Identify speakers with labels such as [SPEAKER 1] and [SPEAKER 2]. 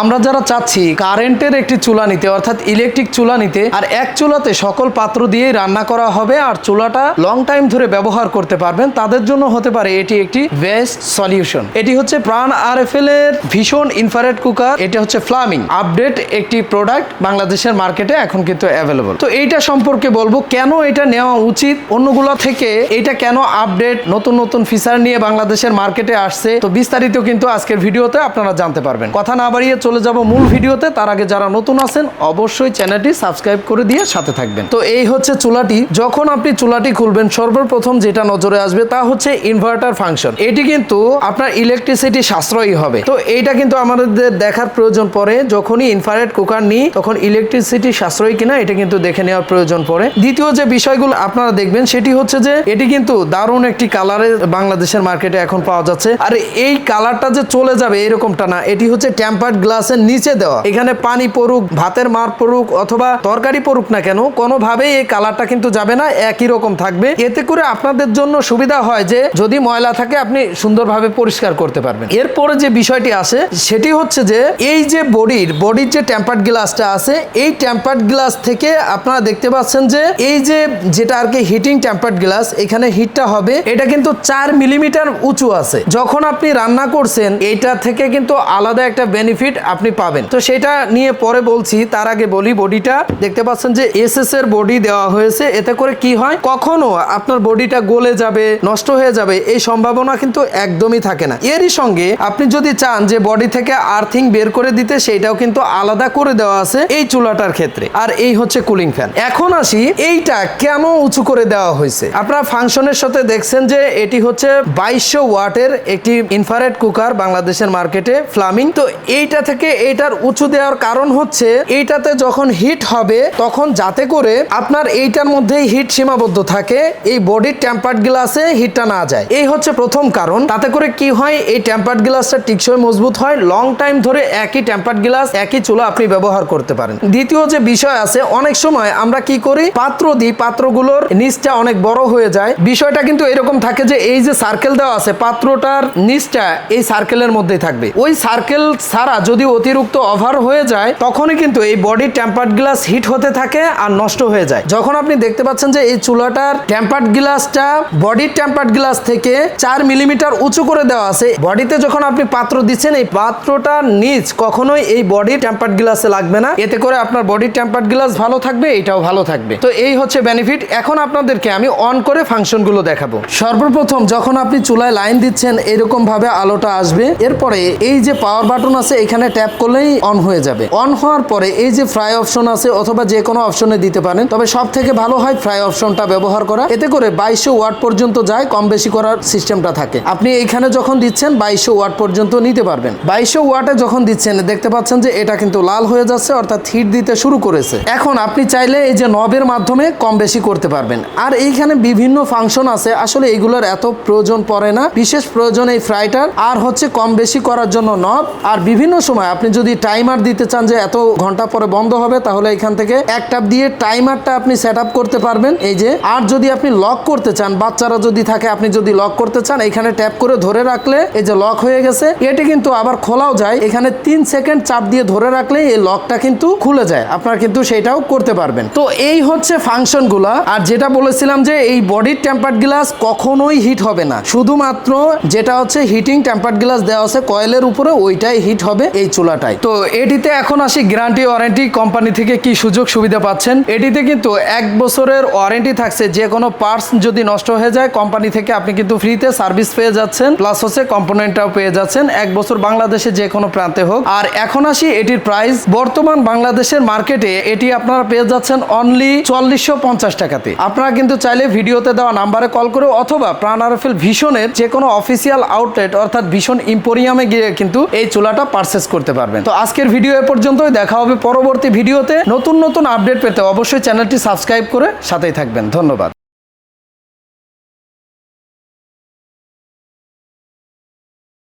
[SPEAKER 1] আমরা যারা চাচ্ছি কারেন্টের একটি চুলা নিতে, অর্থাৎ ইলেকট্রিক চুলা নিতে, আর এক চুলাতে সকল পাত্র দিয়েই রান্না করা হবে, আর চুলাটা লং টাইম ধরে ব্যবহার করতে পারবেন, তাদের জন্য হতে পারে এটি একটি বেস্ট সলিউশন এটি হচ্ছে প্রাণ আর এফ এল এর ভীষণ ইনফারেট কুকার এটা হচ্ছে ফ্লামিং আপডেট একটি প্রোডাক্ট বাংলাদেশের মার্কেটে এখন কিন্তু অ্যাভেলেবল তো এইটা সম্পর্কে বলব, কেন এটা নেওয়া উচিত? অন্যগুলো থেকে এটা কেন আপডেট নতুন নতুন ফিচার নিয়ে বাংলাদেশের মার্কেটে আসছে। তো বিস্তারিত কিন্তু আজকের ভিডিওতে আপনারা জানতে পারবেন। কথা না বাড়িয়ে চলে যাব মূল ভিডিওতে। তার আগে যারা নতুন আছেন, অবশ্যই চ্যানেলটি সাবস্ক্রাইব করে দিয়ে সাথে থাকবেন। তো এই হচ্ছে চুলাটি। যখন আপনি চুলাটি খুলবেন, সর্বপ্রথম যেটা নজরে আসবে তা হচ্ছে ইনভার্টার ফাংশন এটি কিন্তু আপনার ইলেকট্রিসিটি সাশ্রয়ী হবে। তো এইটা কিন্তু আমাদের দেখার প্রয়োজন পড়ে। যখনই ইনফ্রারেড কুকার নিই, তখন ইলেকট্রিসিটি সাশ্রয়ী কিনা, এটা কিন্তু দেখে নেওয়ার প্রয়োজন পড়ে। দ্বিতীয় যে বিষয়গুলো আপনারা দেখবেন, সেটি হচ্ছে যে, এটি কিন্তু দারুণ একটি কালারে বাংলাদেশের মার্কেটে এখন পাওয়া যাচ্ছে। আর এই কালারটা যে চলে যাবে এরকমটা না। এটি হচ্ছে টেম্পার্ড গ্লাসের নিচে দেওয়া। এখানে পানি পড়ুক, ভাতের মার পড়ুক, অথবা তরকারি পড়ুক না কেন, কোনোভাবেই এই কালারটা কিন্তু যাবে না, একই রকম থাকবে। এতে করে আপনাদের জন্য সুবিধা হয় যে, যদি ময়লা থাকে, আপনি সুন্দরভাবে পরিষ্কার করতে পারবেন। এরপরে যে বিষয়টি আসে, সেটি হচ্ছে যে, এই যে বডির বডির যে টেম্পার্ড গ্লাসটা আছে, এই টেম্পার্ড গ্লাস থেকে আপনারা দেখতে পাচ্ছেন যে, এই যে যেটা আর কি হিটিং টেম্পার্ড গ্লাস এখানে হিটটা হবে, এটা কিন্তু চার মিলিমিটার উঁচু আছে। যখন আপনি রান্না করছেন এইটা থেকে কিন্তু আলাদা একটা বেনিফিট আপনি পাবেন। তো সেটা নিয়ে পরে বলছি, তার আগে বলি বডিটা। দেখতে পাচ্ছেন যে এসএস এর বডি দেওয়া হয়েছে, এতে করে কি হয়, কখনো আপনার বডিটা গলে যাবে, নষ্ট হয়ে যাবে, এই সম্ভাবনা কিন্তু একদমই থাকে না। এরই সঙ্গে আপনি যদি চান যে বডি থেকে আর্থিং বের করে দিতে সেইটাও কিন্তু আলাদা করে দেওয়া আছে এই চুলাটার ক্ষেত্রে। আর এই হচ্ছে কুলিং ফ্যান এখন আসি, এইটা কেন উঁচু করে দেওয়া হয়েছে? আপনারা ফাংশনের সাথে দেখছেন যে এটি হচ্ছে বাইশশো ওয়াটের একটি ইনফারেট কুকার বাংলাদেশের মার্কেটে ফ্লামিং তো এইটা থেকে এইটার উঁচু দেওয়ার কারণ হচ্ছে এইটাতে যখন হিট হবে, তখন যাতে করে আপনার এইটার মধ্যেই হিট সীমাবদ্ধ থাকে, এই বডির টেম্পার্ড গ্লাসে হিটটা না যায়। এই হচ্ছে প্রথম কারণ। তাতে করে কি হয়, এই টেম্পার্ড গ্লাসটা টিকসই মজবুত হয় লং টাইম ধরে একই টেম্পার্ড গ্লাস একই চুলা আপনি ব্যবহার করতে পারেন। দ্বিতীয় যে বিষয় আছে, অনেক সময় আমরা কি করি, পাত্র দিই, পাত্রগুলোর নিচটা অনেক বড় হয়ে যায়। বিষয়টা কিন্তু এরকম থাকে যে, এই যে সার্কেল দেওয়া আছে, পাত্রটার নিচটা এই সার্কেলের মধ্যেই থাকবে। ওই সার্কেল ছাড়া যদি অতিরিক্ত ওভার হয়ে যায়, তখনই কিন্তু এই বডির টেম্পার্ড গ্লাস হিট হতে থাকে আর নষ্ট হয়ে যায়। যখন আপনি দেখতে পাচ্ছেন যে এই চুলাটার টেম্পার্ড গ্লাসটা বডির টেম্পার্ড গ্লাস থেকে চার মিলিমিটার উঁচু করে দেওয়া আছে বডিতে যখন আপনি পাত্র দিচ্ছেন, এই পাত্রটার নিচ কখনোই এই বডি টেম্পার্ড গ্লাসে লাগবে না। এতে করে আপনার বডির টেম্পার্ড গ্লাস ভালো থাকবে, এটাও ভালো থাকবে। তো এই হচ্ছে বেনিফিট এখন আপনাদেরকে আমি অন করে ফাংশনগুলো দেখাবো। সর্বপ্রথম যখন আপনি চুলায় লাইন দিচ্ছেন এরকম ভাবে আলোটা আসবে। এরপরে এই যে পাওয়ার বাটন আছে, এখানে ট্যাপ করলেই অন হয়ে যাবে। অন হওয়ার পরে এই যে ফ্রাই অপশন আছে অথবা যে কোনো অপশনে দিতে পারেন, তবে সব থেকে ভালো হয় ফ্রাই অপশনটা ব্যবহার করা। এতে করে বাইশশো ওয়াট পর্যন্ত যায়, কম বেশি করার সিস্টেমটা থাকে। আপনি এখানে যখন দিচ্ছেন, বাইশশো ওয়াট পর্যন্ত নিতে পারবেন। বাইশশো ওয়াটে যখন দিচ্ছেন, দেখতে পাচ্ছেন যে এটা কিন্তু লাল হয়ে যাচ্ছে, অর্থাৎ হিট দিতে শুরু করেছে। এখন আপনি চাইলে এই যে নবের মাধ্যমে কম বেশি করতে পারবেন। আর এইখানে বিভিন্ন ফাংশন আছে, আসলে এইগুলোর এত প্রয়োজন পড়ে না। বিশেষ প্রয়োজন এই ফ্রাইটার আর হচ্ছে কম বেশি করার জন্য নব আর বিভিন্ন সময় আপনি যদি টাইমার দিতে চান যে এত ঘণ্টা পরে বন্ধ হবে, তাহলে এখান থেকে এক ট্যাপ দিয়ে টাইমারটা আপনি সেট করতে পারবেন। এই যে, আর যদি আপনি লক করতে চান, বাচ্চারা যদি থাকে, আপনি যদি লক করতে চান, এখানে ট্যাপ করে ধরে রাখলে এই যে লক হয়ে গেছে। এটি কিন্তু আবার খোলাও যায়। এখানে তিন সেকেন্ড চাপ দিয়ে ধরে রাখলে এই লকটা কিন্তু খুলে যায়। আপনার কিন্তু সেটাও করতে পারবেন। তো এই হচ্ছে ফাংশনগুলা। আর যেটা বলেছিলাম যে এই বডির টেম্পার্ড গ্লাস কখনোই হিট হবে না। শুধুমাত্র যেটা হচ্ছে হিটিং টেম্পার্ড গ্লাস দেওয়া আছে কয়েলের উপরে, ওইটাই হিট হবে। এই চুলাটাই। তো এটিতে এখন আসি গ্যারান্টি ওয়ারেন্টি কোম্পানি থেকে কি সুযোগ সুবিধা পাচ্ছেন? এটিতে কিন্তু এক বছরের ওয়ারেন্টি থাকছে, যে কোনো পার্টস যদি নষ্ট হয়ে যায়, কোম্পানি থেকে আপনি কিন্তু ফ্রিতে সার্ভিস পেয়ে যাচ্ছেন, প্লাস হচ্ছে কম্পোনেন্টটাও পেয়ে যাচ্ছেন। এক বছর বাংলাদেশে যে কোনো প্রান্তে হোক। আর এখন আসি এটির প্রাইস বর্তমান বাংলাদেশের মার্কেটে এটি আপনারা পেয়ে যাচ্ছেন অনলি চল্লিশশো পঞ্চাশ টাকাতে। আপনারা কিন্তু চাইলে ভিডিওতে দেওয়া নাম্বারে কল করে অথবা প্রাণ আরফেল ভীষণের যে কোনো অফিসিয়াল আউটলেট অর্থাৎ ভীষণ ইম্পোরিয়ামে গিয়ে কিন্তু এই চুলাটা পারচেস করতে পারবেন। তো আজকের ভিডিও এ পর্যন্তই। দেখা হবে পরবর্তী ভিডিওতে। নতুন নতুন আপডেট পেতে অবশ্যই চ্যানেলটি সাবস্ক্রাইব করে সাথেই থাকবেন। ধন্যবাদ।